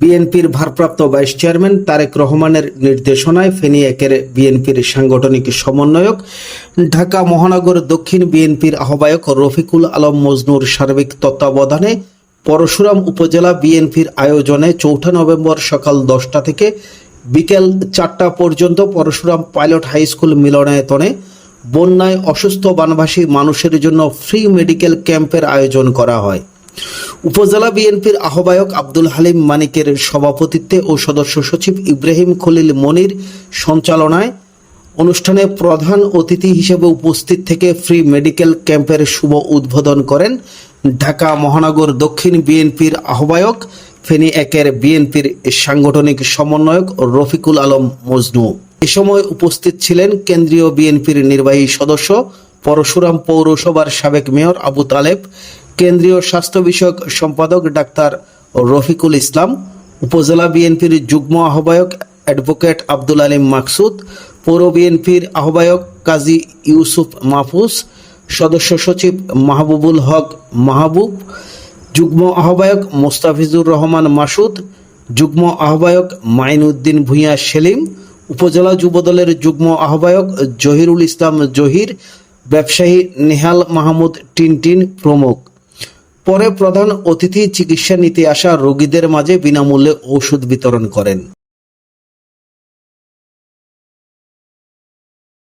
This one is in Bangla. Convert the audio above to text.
বিএনপির ভারপ্রাপ্ত ভাইস চেয়ারম্যান তারেক রহমানের নির্দেশনায় ফেনী একের বিএনপির সাংগঠনিক সমন্বয়ক, ঢাকা মহানগর দক্ষিণ বিএনপির আহ্বায়ক রফিকুল আলম মজনুর সার্বিক তত্ত্বাবধানে পরশুরাম উপজেলা বিএনপির আয়োজনে চৌঠা নভেম্বর সকাল দশটা থেকে বিকেল চারটা পর্যন্ত পরশুরাম পাইলট হাই স্কুল মিলনায়তনে বন্যায় অসুস্থ বানভাসী মানুষের জন্য ফ্রি মেডিকেল ক্যাম্পের আয়োজন করা হয়। উপজেলা বিএনপির আহ্বায়ক আব্দুল হালিম মানিকের সভাপতিত্বে ও সদস্য সচিব ইব্রাহিম খলিল মনির সঞ্চালনায় অনুষ্ঠানে প্রধান অতিথি হিসেবে উপস্থিত থেকে ফ্রি মেডিকেল ক্যাম্পের শুভ উদ্বোধন করেন ঢাকা মহানগর দক্ষিণ বিএনপির আহ্বায়ক ফেনী একের বিএনপির সাংগঠনিক সমন্বয়ক রফিকুল আলম মজনু। এ সময় উপস্থিত ছিলেন কেন্দ্রীয় বিএনপির নির্বাহী সদস্য পরশুরাম পৌরসভার সাবেক মেয়র আবু তালেব কেন্দ্রীয় স্বাস্থ্য বিষয়ক সম্পাদক ডাক্তার রফিকুল ইসলাম, উপজেলা বিএনপির যুগ্ম আহ্বায়ক অ্যাডভোকেট আব্দুল আলিম মাকসুদ, পৌর বিএনপির আহ্বায়ক কাজী ইউসুফ মাহফুজ, সদস্য সচিব মাহবুবুল হক মাহবুব, যুগ্ম আহ্বায়ক মোস্তাফিজুর রহমান মাসুদ, যুগ্ম আহ্বায়ক মাইনউদ্দিন ভূঁইয়া সেলিম, উপজেলা যুবদলের যুগ্ম আহ্বায়ক জহিরুল ইসলাম জহির, ব্যবসায়ী নেহাল মাহমুদ টিনটিন প্রমুখ। পরে প্রধান অতিথি চিকিৎসা নিতে আসা রোগীদের মাঝে বিনামূল্যে ওষুধ বিতরণ করেন।